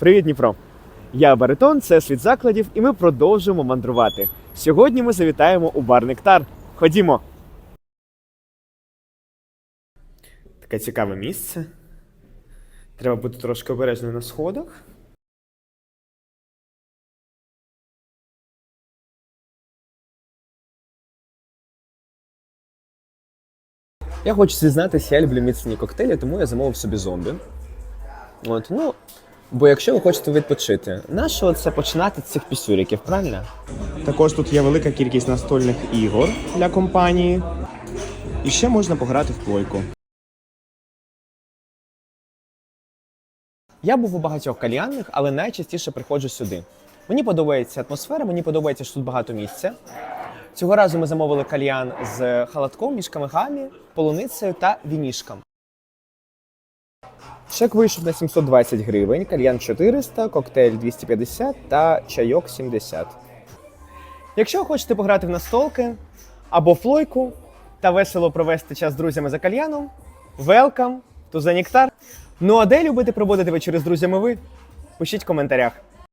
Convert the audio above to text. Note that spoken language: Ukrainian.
Привіт, Дніпро! Я Баритон, це світ закладів, і ми продовжуємо мандрувати. Сьогодні ми завітаємо у бар Нектар. Ходімо! Таке цікаве місце. Треба бути трошки обережним на сходах. Я хочу зізнатися, я люблю міцні коктейлі, тому я замовив собі зомбі. От, ну, бо якщо ви хочете відпочити, нащо це починати з цих пісюриків, правильно? Також тут є велика кількість настольних ігор для компанії. І ще можна пограти в плойку. Я був у багатьох кальянних, але найчастіше приходжу сюди. Мені подобається атмосфера, мені подобається, що тут багато місця. Цього разу ми замовили кальян з халатком, мішками гамі, полуницею та вінішком. Чек вийшов на 720 гривень, кальян 400, коктейль 250 та чайок 70. Якщо хочете пограти в настолки або флойку та весело провести час з друзями за кальяном, welcome to the Nectar. Ну а де любите проводити вечори з друзями ви? Пишіть в коментарях.